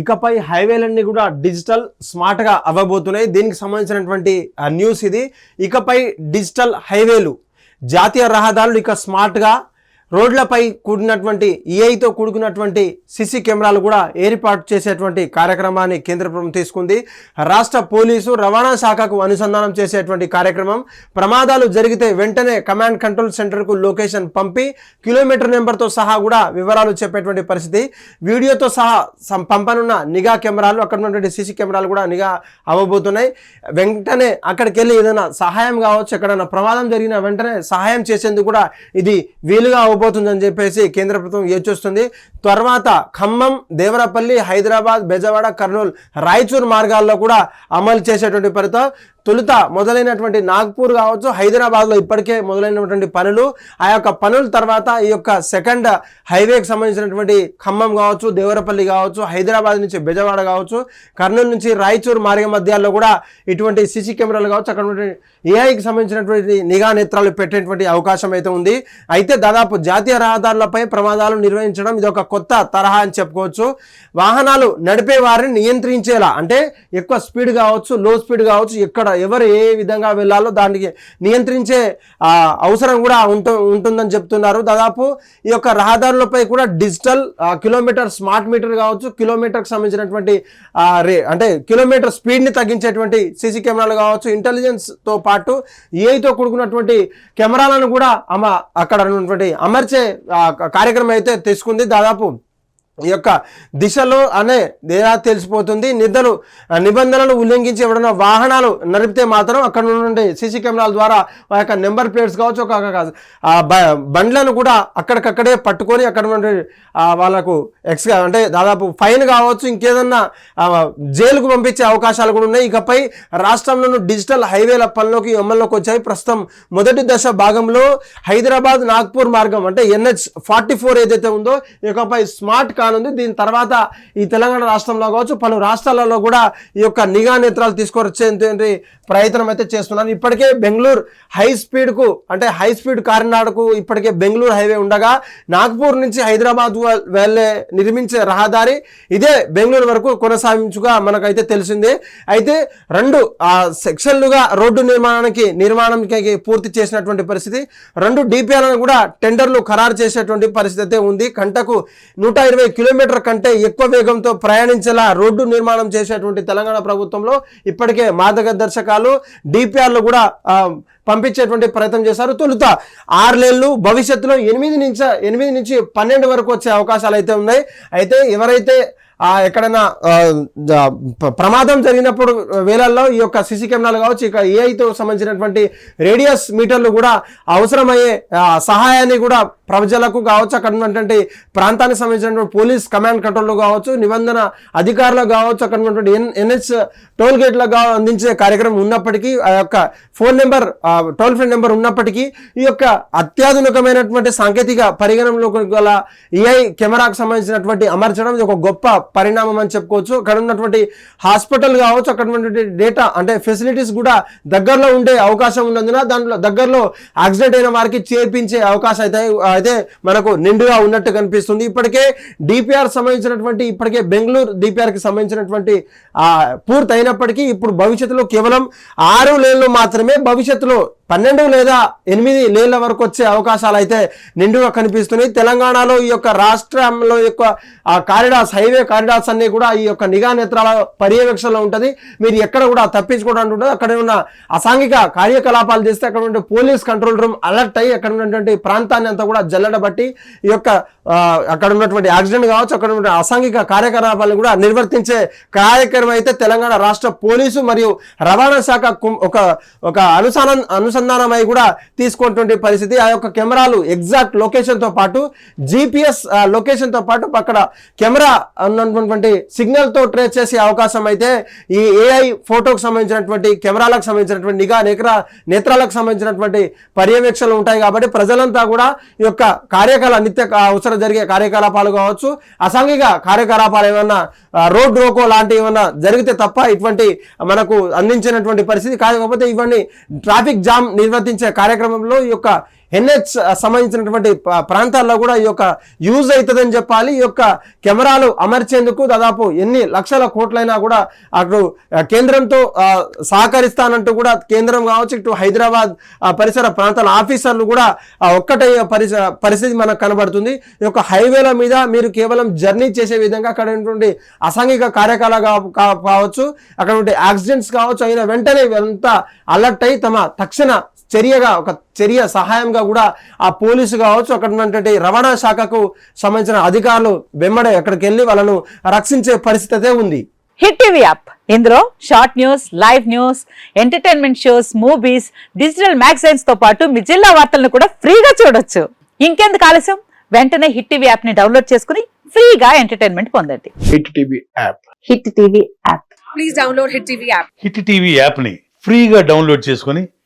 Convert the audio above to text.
ఇకపై హైవేలన్నీ కూడా డిజిటల్ స్మార్ట్గా అవ్వబోతున్నాయి. దీనికి సంబంధించినటువంటి న్యూస్ ఇది. ఇకపై డిజిటల్ హైవేలు జాతీయ రహదారులు ఇక స్మార్ట్గా రోడ్లపై కూడినటువంటి ఈఐతో కూడుకున్నటువంటి సిసి కెమెరాలు కూడా ఏర్పాటు చేసేటువంటి కార్యక్రమాన్ని కేంద్ర ప్రభుత్వం తీసుకుంది. రాష్ట్ర పోలీసు రవాణా శాఖకు అనుసంధానం చేసేటువంటి కార్యక్రమం. ప్రమాదాలు జరిగితే వెంటనే కమాండ్ కంట్రోల్ సెంటర్కు లొకేషన్ పంపి కిలోమీటర్ నెంబర్తో సహా కూడా వివరాలు చెప్పేటువంటి పరిస్థితి. వీడియోతో సహా సం- పంపనున్న నిఘా కెమెరాలు అక్కడ ఉన్నటువంటి సీసీ కెమెరాలు కూడా నిఘా అవ్వబోతున్నాయి. వెంటనే అక్కడికి వెళ్ళి ఏదైనా సహాయం కావచ్చు ఎక్కడైనా ప్రమాదం జరిగిన వెంటనే సహాయం చేసేందుకు కూడా ఇది వీలుగా అవ్వబోతుందని చెప్పేసి కేంద్ర ప్రభుత్వం యోచిస్తుంది. తర్వాత ఖమ్మం దేవరపల్లి హైదరాబాద్ బెజవాడ కర్నూలు రాయచూర్ మార్గాల్లో కూడా అమలు చేసేటువంటి పరితో తొలుత మొదలైనటువంటి నాగ్పూర్ కావచ్చు హైదరాబాద్లో ఇప్పటికే మొదలైనటువంటి పనులు ఆ యొక్క పనుల తర్వాత ఈ యొక్క సెకండ్ హైవేకి సంబంధించినటువంటి ఖమ్మం కావచ్చు దేవరపల్లి కావచ్చు హైదరాబాద్ నుంచి బెజవాడ కావచ్చు కర్నూలు నుంచి రాయచూర్ మార్గ మధ్యాల్లో కూడా ఇటువంటి సీసీ కెమెరాలు కావచ్చు అక్కడ ఏఐకి సంబంధించినటువంటి నిఘా నేత్రాలు పెట్టేటువంటి అవకాశం అయితే ఉంది. అయితే దాదాపు జాతీయ రహదారులపై ప్రమాదాలు నిర్వహించడం ఇది ఒక కొత్త తరహా అని చెప్పుకోవచ్చు. వాహనాలు నడిపే వారిని నియంత్రించేలా అంటే ఎక్కువ స్పీడ్ కావచ్చు లో స్పీడ్ కావచ్చు ఎక్కడ ఎవరు ఏ విధంగా వెళ్ళాలో దానికి నియంత్రించే అవసరం కూడా ఉంటు ఉంటుందని చెప్తున్నారు. దాదాపు ఈ యొక్క రహదారులపై కూడా డిజిటల్ కిలోమీటర్ స్మార్ట్ మీటర్ కావచ్చు కిలోమీటర్కి సంబంధించినటువంటి రే అంటే కిలోమీటర్ స్పీడ్ని తగ్గించేటువంటి సీసీ కెమెరాలు కావచ్చు ఇంటెలిజెన్స్తో పాటు ఏఐతో కూడుకున్నటువంటి కెమెరాలను కూడా అమ అక్కడ ఉన్నటువంటి అమర్చే కార్యక్రమం అయితే తీసుకుంది. దాదాపు ఈ యొక్క దిశలో అనే దేనా తెలిసిపోతుంది? నిద్రలు నిబంధనలు ఉల్లంఘించి ఎవరైనా వాహనాలు నడిపితే మాత్రం అక్కడ నుండి సీసీ కెమెరాల ద్వారా ఆ యొక్క నెంబర్ ప్లేట్స్ కావచ్చు ఒక బ- బండ్లను కూడా అక్కడికక్కడే పట్టుకొని అక్కడ నుండి వాళ్ళకు ఎక్స్ అంటే దాదాపు ఫైన్ కావచ్చు ఇంకేదన్నా జైలుకు పంపించే అవకాశాలు కూడా ఉన్నాయి. ఇకపై రాష్ట్రంలోనూ డిజిటల్ హైవేల పనిలోకి అమల్లోకి వచ్చాయి. ప్రస్తుతం మొదటి దశ భాగంలో హైదరాబాద్ నాగ్పూర్ మార్గం అంటే ఎన్హెచ్ ఫార్టీ ఫోర్ ఏదైతే ఉందో ఇకపై స్మార్ట్ కానుంది దీని తర్వాత ఈ తెలంగాణ రాష్ట్రంలో కావచ్చు పలు రాష్ట్రాలలో కూడా ఈ యొక్క నిఘా నేత్రాలు తీసుకొచ్చేటువంటి ప్రయత్నం అయితే చేస్తున్నారు. ఇప్పటికే బెంగళూరు హై స్పీడ్కు అంటే హై స్పీడ్ కారినాడకు ఇప్పటికే బెంగళూరు హైవే ఉండగా నాగ్పూర్ నుంచి హైదరాబాద్ వెళ్ళే నిర్మించే రహదారి ఇదే బెంగళూరు వరకు కొనసాగించుగా మనకైతే తెలిసిందే. అయితే రెండు సెక్షన్లుగా రోడ్డు నిర్మాణానికి నిర్మాణానికి పూర్తి చేసినటువంటి పరిస్థితి. రెండు డిపిఆర్లను కూడా టెండర్లు ఖరారు చేసేటువంటి పరిస్థితి అయితే ఉంది. గంటకు నూట ఇరవై కిలోమీటర్ కంటే ఎక్కువ వేగంతో ప్రయాణించేలా రోడ్డు నిర్మాణం చేసేటువంటి తెలంగాణ ప్రభుత్వంలో ఇప్పటికే మార్గదర్శకాలు డిపిఆర్లు కూడా పంపించేటువంటి ప్రయత్నం చేశారు. తొలుత ఆరు భవిష్యత్తులో ఎనిమిది నుంచి ఎనిమిది నుంచి పన్నెండు వరకు వచ్చే అవకాశాలు అయితే ఉన్నాయి. అయితే ఎవరైతే ఎక్కడైనా ఆ, ప్రమాదం జరిగినప్పుడు వేళల్లో ఈ యొక్క సిసి కెమెరాలు కావచ్చు ఇక ఏఐతో సంబంధించినటువంటి రేడియస్ మీటర్లు కూడా అవసరమయ్యే సహాయాన్ని కూడా ప్రజలకు కావచ్చు అక్కడ ఉన్నటువంటి ప్రాంతానికి సంబంధించినటువంటి పోలీస్ కమాండ్ కంట్రోల్లో కావచ్చు నిబంధన అధికారులకు కావచ్చు అక్కడ ఉన్నటువంటి ఎన్ ఎన్హెచ్ టోల్ గేట్లకు అందించే కార్యక్రమం ఉన్నప్పటికీ ఆ యొక్క phone number toll free number ఉన్నప్పటికీ ఈ యొక్క అత్యాధునికమైనటువంటి సాంకేతిక పరిగణనలో గల ఏఐ కెమెరాకు సంబంధించినటువంటి అమర్చడం ఇది ఒక గొప్ప పరిణామం అని చెప్పుకోవచ్చు. అక్కడ ఉన్నటువంటి హాస్పిటల్ కావచ్చు అక్కడ ఉన్నటువంటి డేటా అంటే ఫెసిలిటీస్ కూడా దగ్గరలో ఉండే అవకాశం ఉన్నందున దాంట్లో దగ్గరలో యాక్సిడెంట్ అయిన వారికి చేర్పించే అవకాశం అయితే అయితే మనకు నిండుగా ఉన్నట్టు కనిపిస్తుంది. ఇప్పటికే డిపిఆర్ సంబంధించినటువంటి ఇప్పటికే బెంగళూరు డిపిఆర్కి సంబంధించినటువంటి పూర్తయినప్పటికీ పూర్తి అయినప్పటికీ ఇప్పుడు భవిష్యత్తులో కేవలం ఆరు లేన్లు మాత్రమే భవిష్యత్తులో పన్నెండు లేదా ఎనిమిది లేన్ల వరకు వచ్చే అవకాశాలు అయితే నిండుగా కనిపిస్తున్నాయి. తెలంగాణలో ఈ యొక్క రాష్ట్రంలో యొక్క కారిడార్స్ హైవే కారిడార్స్ అన్ని కూడా ఈ యొక్క నిఘా నేత్రాల పర్యవేక్షణలో ఉంటుంది. మీరు ఎక్కడ కూడా తప్పించుకోవడానికి ఉంటుంది అక్కడ ఉన్న అసాంఘిక కార్యకలాపాలు చేస్తే అక్కడ ఉండే పోలీస్ కంట్రోల్ రూమ్ అలర్ట్ అయ్యి అక్కడ ఉన్నటువంటి ప్రాంతాన్ని అంతా కూడా జల్లడబట్టి ఈ యొక్క అక్కడ ఉన్నటువంటి యాక్సిడెంట్ కావచ్చు అక్కడ ఉన్న అసాంఘిక కార్యకలాపాలను కూడా నిర్వర్తించే కార్యక్రమం అయితే తెలంగాణ రాష్ట్ర పోలీసు మరియు రవాణా శాఖ ఒక ఒక అనుసంధానం అనుసంధానమై కూడా తీసుకున్నటువంటి పరిస్థితి. ఆ యొక్క కెమెరాలు ఎగ్జాక్ట్ లొకేషన్తో పాటు జిపిఎస్ లొకేషన్తో పాటు అక్కడ కెమెరా ఉన్నటువంటి సిగ్నల్తో ట్రేస్ చేసే అవకాశం అయితే ఈ ఏఐ ఫోటోకు సంబంధించినటువంటి కెమెరాలకు సంబంధించినటువంటి నిఘా నేత్ర నేత్రాలకు సంబంధించినటువంటి పర్యవేక్షణలు ఉంటాయి కాబట్టి ప్రజలంతా కూడా ఈ యొక్క కార్యకలాప నిత్య అవసరం జరిగే కార్యకలాపాలు కావచ్చు అసాంఘిక కార్యకలాపాలు ఏమన్నా రోడ్ రోకో లాంటివి ఏమన్నా జరిగితే తప్ప ఇటువంటి మనకు అందించినటువంటి పరిస్థితి కాకపోతే ఇవన్నీ ట్రాఫిక్ జామ్ నిర్వర్తించే కార్యక్రమంలో ఈ యొక్క ఎన్హెచ్ సంబంధించినటువంటి ప్రాంతాల్లో కూడా ఈ యొక్క యూజ్ అవుతుందని చెప్పాలి. ఈ యొక్క కెమెరాలు అమర్చేందుకు దాదాపు ఎన్ని లక్షల కోట్లైనా కూడా అటు కేంద్రంతో సహకరిస్తానంటూ కూడా కేంద్రం కావచ్చు ఇటు హైదరాబాద్ పరిసర ప్రాంతాల ఆఫీసర్లు కూడా ఒక్కటే పరిస పరిస్థితి మనకు కనబడుతుంది. ఈ యొక్క హైవేల మీద మీరు కేవలం జర్నీ చేసే విధంగా అక్కడ ఉన్నటువంటి అసాంఘిక కార్యకలాపాలు కా- కావచ్చు అక్కడ ఉండే యాక్సిడెంట్స్ కావచ్చు అయిన వెంటనే వీళ్ళంతా అలర్ట్ అయి తమ తక్షణ చర్యగా ఒక చర్య సహాయంగా కూడా ఆ పోలీసు కావచ్చు అక్కడ ఉన్నటువంటి రవాణా శాఖకు సంబంధించిన అధికారులు వెంబడే అక్కడికి వెళ్ళి వాళ్ళను రక్షించే పరిస్థితి అయితే ఉంది. Hit TV app. ఇందులో short news live news entertainment shows movies digital మ్యాగజైన్స్తో పాటు మీ జిల్లా వార్తలను కూడా ఫ్రీగా చూడొచ్చు. ఇంకెందుకు ఆలస్యం? వెంటనే హిట్ టీవీ యాప్ని డౌన్లోడ్ చేసుకుని ఫ్రీగా ఎంటర్టైన్మెంట్ పొందండి. Hit TV app. Hit TV app. Please download Hit TV app. Hit TV యాప్ని ఫ్రీగా డౌన్లోడ్ చేసుకొని